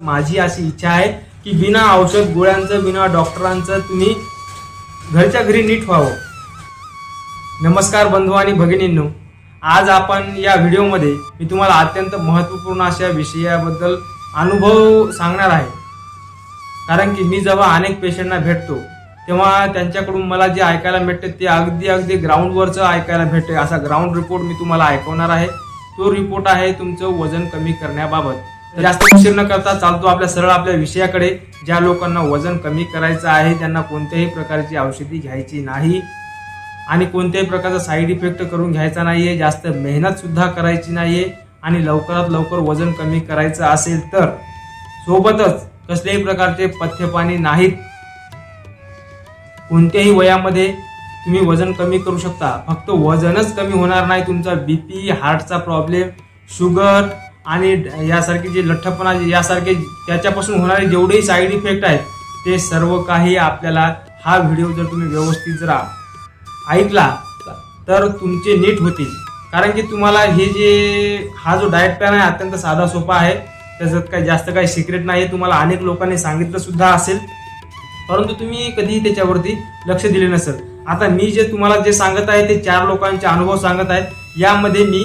माझी अशी इच्छा आहे की बिना औषध गोळ्यांचं बिना डॉक्टरांचं तुम्ही घरच्या घरी नीट व्हावं. नमस्कार बंधू आणि भगिनींनो. आज आपण या व्हिडिओमध्ये मी तुम्हाला अत्यंत महत्त्वपूर्ण अशा विषयाबद्दल अनुभव सांगणार आहे. कारण की मी जेव्हा अनेक पेशंटना भेटतो तेव्हा त्यांच्याकडून मला जे ऐकायला भेटते ते अगदी अगदी ग्राउंडवरचं ऐकायला भेटते. असा ग्राउंड रिपोर्ट मी तुम्हाला ऐकवणार आहे. तो रिपोर्ट आहे तुमचं वजन कमी करण्याबाबत. जास्त उशीर न करता चालतो आपल्या सरळ आपल्या विषयाकडे. ज्या लोकांना वजन कमी करायचं आहे त्यांना कोणत्याही प्रकारची औषधी घ्यायची नाही. आणि कोणत्याही प्रकारचा साईड इफेक्ट करून घ्यायचा नाही आहे जास्त मेहनत सुद्धा करायची आहे आणि लवकरात लवकर वजन कमी करायचं असेल तर सोबतच कसल्याही प्रकारचे पथ्यपाणी नाहीत. कोणत्याही वयामध्ये तुम्ही वजन कमी करू शकता. फक्त वजनच कमी होणार नाही. तुमचा बीपी हार्टचा प्रॉब्लेम शुगर आणि यासारखे जे लठ्ठपणा जे यासारखे त्याच्यापासून होणारे जेवढेही साईड इफेक्ट आहेत ते सर्व काही आपल्याला हा व्हिडिओ जर तुम्ही व्यवस्थित जर ऐकला तर तुमचे नीट होतील. कारण की तुम्हाला हे जे हा जो डाएट प्लॅन आहे अत्यंत साधा सोपा आहे. त्याच्यात काही जास्त काही सिक्रेट नाही आहे तुम्हाला अनेक लोकांनी सांगितलं सुद्धा असेल. परंतु तुम्ही कधीही त्याच्यावरती लक्ष दिले नसेल. आता मी जे तुम्हाला जे सांगत आहे ते चार लोकांचे अनुभव सांगत आहे यामध्ये मी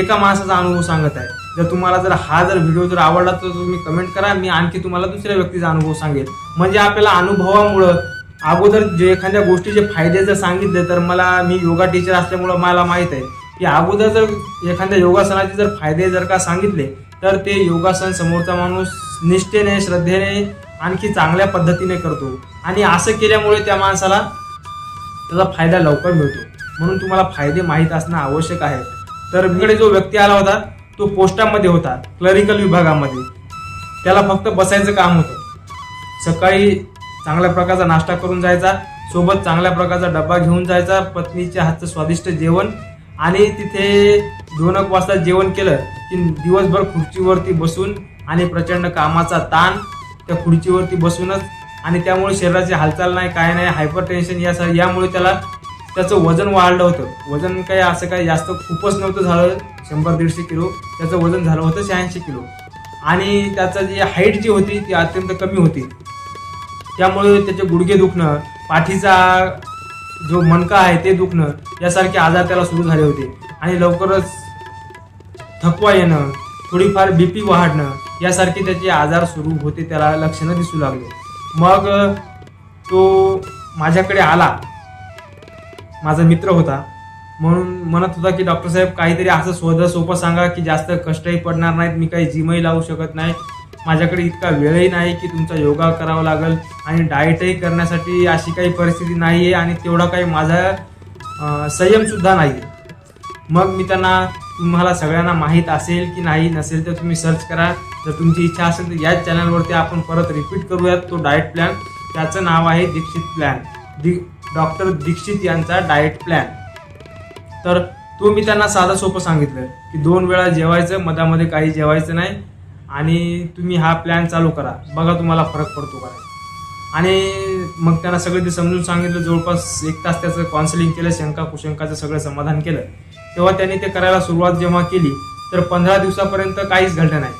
एका माणसाचा अनुभव सांगत आहे. जर तुम्हाला जर हा जर व्हिडिओ जर आवडला तर तुम्ही कमेंट करा. मी आणखी तुम्हाला दुसऱ्या व्यक्तीचा अनुभव सांगेल. म्हणजे आपल्याला अनुभवामुळं अगोदर जे एखाद्या गोष्टीचे फायदे जर सांगितले तर मला मी योगा टीचर असल्यामुळं मला माहीत आहे. की अगोदर जर एखाद्या योगासनाचे जर फायदे जर का सांगितले तर ते योगासन समोरचा माणूस निष्ठेने श्रद्धेने आणखी चांगल्या पद्धतीने करतो. आणि असं केल्यामुळे त्या माणसाला त्याचा फायदा लवकर मिळतो. म्हणून तुम्हाला फायदे माहीत असणं आवश्यक आहे. तर इकडे जो व्यक्ती आला होता तो पोस्टामध्ये होता क्लरिकल विभागामध्ये. त्याला फक्त बसायचं काम होतं. सकाळी चांगल्या प्रकारचा नाश्ता करून जायचा सोबत चांगल्या प्रकारचा डब्बा घेऊन जायचा पत्नीच्या हातचं स्वादिष्ट जेवण. आणि तिथे दोन एक वाजता जेवण केलं की दिवसभर खुर्चीवरती बसून आणि प्रचंड कामाचा ताण त्या खुर्चीवरती बसूनच. आणि त्यामुळे शरीराची हालचाल नाही काय नाही हायपर टेन्शन या यामुळे त्याला त्याचं वजन वाढलं होतं. वजन काही असं काही जास्त खूपच नव्हतं झालं. शंभर दीडशे किलो. त्याचं वजन झालं होतं शहाऐंशी किलो. आणि त्याचं जी हाईट जी होती ती अत्यंत कमी होती. त्यामुळे त्याचे गुडघे दुखणं पाठीचा जो मणका आहे ते दुखणं यासारखे आजार त्याला सुरू झाले होते. आणि लवकरच थकवा येणं थोडीफार बीपी वाढणं यासारखे त्याचे आजार सुरू होते त्याला लक्षणं दिसू लागले. मग तो माझ्याकडे आला. माझा मित्र होता. म्हणून म्हणत होता की डॉक्टर साहेब काहीतरी असं सोधं सोपं सांगा की जास्त कष्टही पडणार नाहीत. मी काही जिमही लावू शकत नाही. माझ्याकडे इतका वेळही नाही की तुमचा योगा करावा लागेल आणि डाएटही करण्यासाठी अशी काही परिस्थिती नाही आहे आणि तेवढा काही माझा संयमसुद्धा नाही मग मी त्यांना तुम्हाला सगळ्यांना माहीत असेल की नाही नसेल तर तुम्ही सर्च करा. जर तुमची इच्छा असेल तर याच चॅनलवरती आपण परत रिपीट करूयात. तो डाएट प्लॅन त्याचं नाव आहे Dixit plan. The doctor Dixit यांचा डाएट प्लॅन तर तो मी त्यांना साधं सोपं सांगितलं की दोन वेळा जेवायचं मधामध्ये काही जेवायचं नाही आणि तुम्ही हा प्लॅन चालू करा. बघा तुम्हाला फरक पडतो का आणि मग त्यांना सगळं ते समजून सांगितलं जवळपास एक तास त्याचं काउन्सिलिंग केलं शंका कुशंकाचं सगळं समाधान केलं. तेव्हा त्यांनी ते करायला सुरुवात जेव्हा केली तर पंधरा दिवसापर्यंत काहीच घडलं नाही.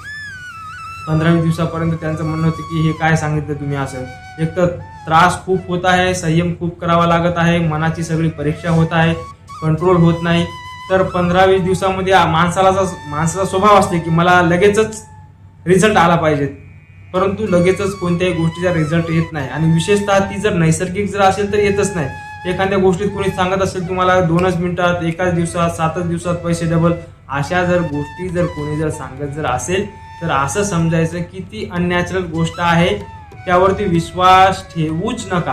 पंधरावीस दिवसापर्यंत त्यांचं म्हणणं होतं की हे काय सांगितलं तुम्ही असं? एक तर त्रास खूप होत आहे संयम खूप करावा लागत आहे मनाची सगळी परीक्षा होत आहे कंट्रोल होत नाही. तर पंधरावीस दिवसामध्ये माणसाला जस- माणसाचा स्वभाव असते की मला लगेचच रिझल्ट आला पाहिजे. परंतु लगेचच कोणत्याही गोष्टीचा रिझल्ट येत नाही. आणि विशेषतः ती जर नैसर्गिक जर असेल तर येतच नाही. एखाद्या गोष्टीत कोणी सांगत असेल तुम्हाला दोनच मिनिटात एकाच दिवसात सातच दिवसात पैसे डबल अशा जर गोष्टी जर कोणी जर सांगत जर असेल तर असं समजायचं की ती अननॅचरल गोष्ट आहे त्यावरती विश्वास ठेवूच नका.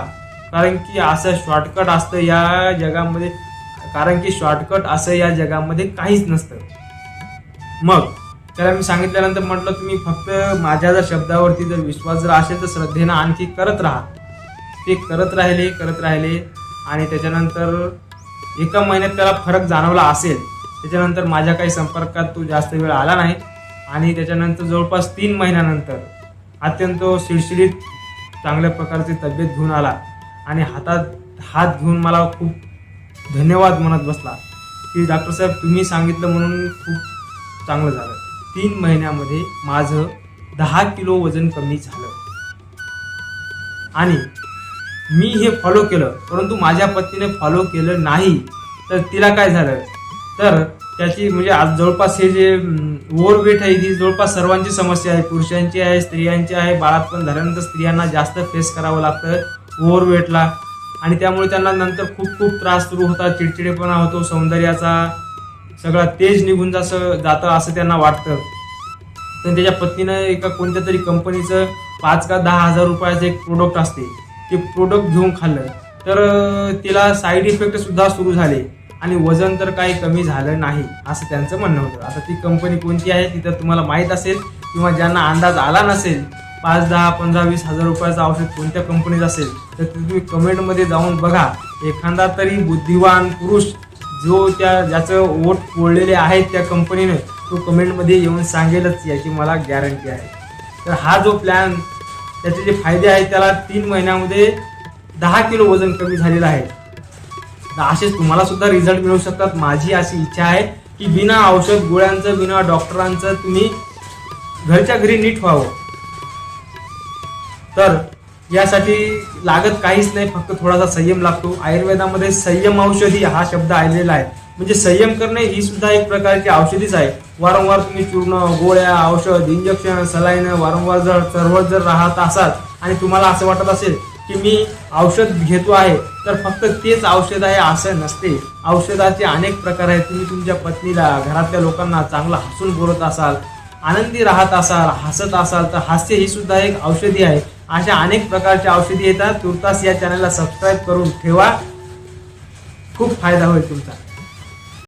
कारण की असं शॉर्टकट असतं या जगामध्ये कारण की शॉर्टकट असं या जगामध्ये काहीच नसतं. मग त्याला मी सांगितल्यानंतर म्हटलं तुम्ही फक्त माझ्या जर शब्दावरती जर विश्वास जर असेल तर श्रद्धेनं आणखी करत राहा. ते करत राहिले करत राहिले आणि त्याच्यानंतर एका महिन्यात त्याला फरक जाणवला असेल. त्याच्यानंतर माझ्या काही संपर्कात तो जास्त वेळ आला नाही. आणि त्याच्यानंतर जवळपास तीन महिन्यानंतर अत्यंत शिडशिडीत चांगल्या प्रकारची तब्येत घेऊन आला आणि हातात हात घेऊन मला खूप धन्यवाद म्हणत बसला की डॉक्टर साहेब तुम्ही सांगितलं म्हणून खूप चांगलं झालं. तीन महिन्यामध्ये माझं दहा किलो वजन कमी झालं. आणि मी हे फॉलो केलं परंतु माझ्या पत्नीने फॉलो केलं नाही तर तिला काय झालं? तर त्याची म्हणजे आज जवळपास हे जे ओव्हरवेट आहे ही जवळपास सर्वांची समस्या आहे. पुरुषांची आहे स्त्रियांची आहे. बाळात पण झाल्यानंतर स्त्रियांना जास्त फेस करावं लागतं ओव्हरवेटला आणि त्यामुळे त्यांना नंतर खूप खूप त्रास सुरू होतात चिडचिडेपणा होतो. सौंदर्याचा सगळा तेज निघून जसं जातं असं त्यांना वाटतं. पण त्याच्या पत्नीनं एका कोणत्या तरी कंपनीचं पाच का दहा हजार रुपयाचं एक प्रोडक्ट असते. ते प्रोडक्ट घेऊन खाल्लं तर तिला साईड इफेक्ट सुद्धा सुरू झाले. आणि वजन तर काही कमी झालं नाही असं त्यांचं म्हणणं होतं. आता ती कंपनी कोणती आहे ती तर तुम्हाला माहीत असेल किंवा ज्यांना अंदाज आला नसेल पाच दहा पंधरा वीस हजार रुपयाचं औषध कोणत्या कंपनीत असेल तर ते तुम्ही कमेंटमध्ये जाऊन बघा. एखादा तरी बुद्धिवान पुरुष जो त्या ज्याचं वोट पोळलेले आहेत त्या कंपनीने तो कमेंटमध्ये येऊन सांगेलच याची मला गॅरंटी आहे. तर हा जो प्लॅन त्याचे जे फायदे आहेत त्याला तीन महिन्यामध्ये दहा किलो वजन कमी झालेलं आहे. तर असेच तुम्हाला सुद्धा रिझल्ट मिळू शकतात. माझी अशी इच्छा आहे की बिना औषध गोळ्यांचं बिना डॉक्टरांचं तुम्ही घरच्या घरी नीट व्हावं. तर यासाठी लागत काहीच नाही फक्त थोडासा संयम लागतो. आयुर्वेदामध्ये संयम औषधी हा शब्द आलेला आहे. म्हणजे संयम करणे ही सुद्धा एक प्रकारची औषधीच आहे. वारंवार तुम्ही चूर्ण गोळ्या औषध इंजेक्शन सलाईन वारंवार जर चरवत जर राहत असाल आणि तुम्हाला असं वाटत असेल की मी औषध घेतो आहे तर फक्त तेच औषध आहे असं नसते. औषधाचे अनेक प्रकार आहेत. तुम्ही तुमच्या पत्नीला घरातल्या लोकांना चांगलं हसून बोलत असाल आनंदी राहत असाल हसत असाल तर हास्य ही सुद्धा एक औषधी आहे. अशा अनेक प्रकारच्या औषधी येतात. तुर्तास या चॅनलला सबस्क्राईब करून ठेवा. खूप फायदा होईल तुमचा.